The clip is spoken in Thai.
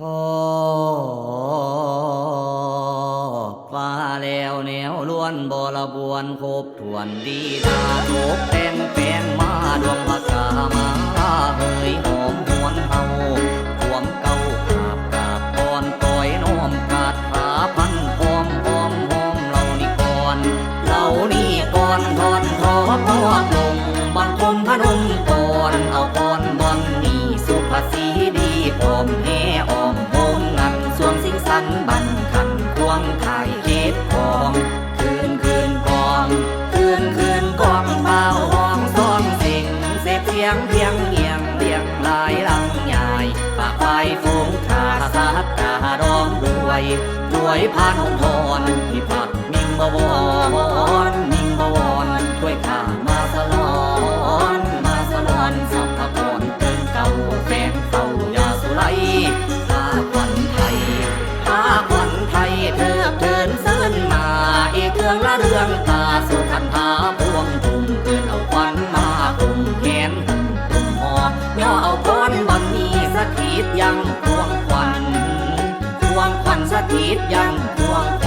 พ่อฟ้าแล้วแนวล้วนบรบวนครบถ้วนดีตาโกแต่งแปลงมาดวงพากามาเฮยหอมหวนเฮาหวมเก่าขาบกราบก่อนต่อยน้อมกาดขาพันหอมหอมหอมเรานี่ก่อนเรานี่ก่อนทอนทอพว ไทยเก็บกองคืนคืนกองคืนคืนกองเบาห้องซ้องสิงเสพเสียงเพียงเงียงเลียงลายลังใหญ่ปากไฟฟูงคาสัตตาร้องรวยรวยพันอง อีกเรื่องละเรืองตาสุขันธาพวงทุ่มเกินเอาควันมาคุมแขนตุ่มหอบย่อเอาก้อนบังมีสถิตยังพวงควันพวงควันสถิตยังพวงค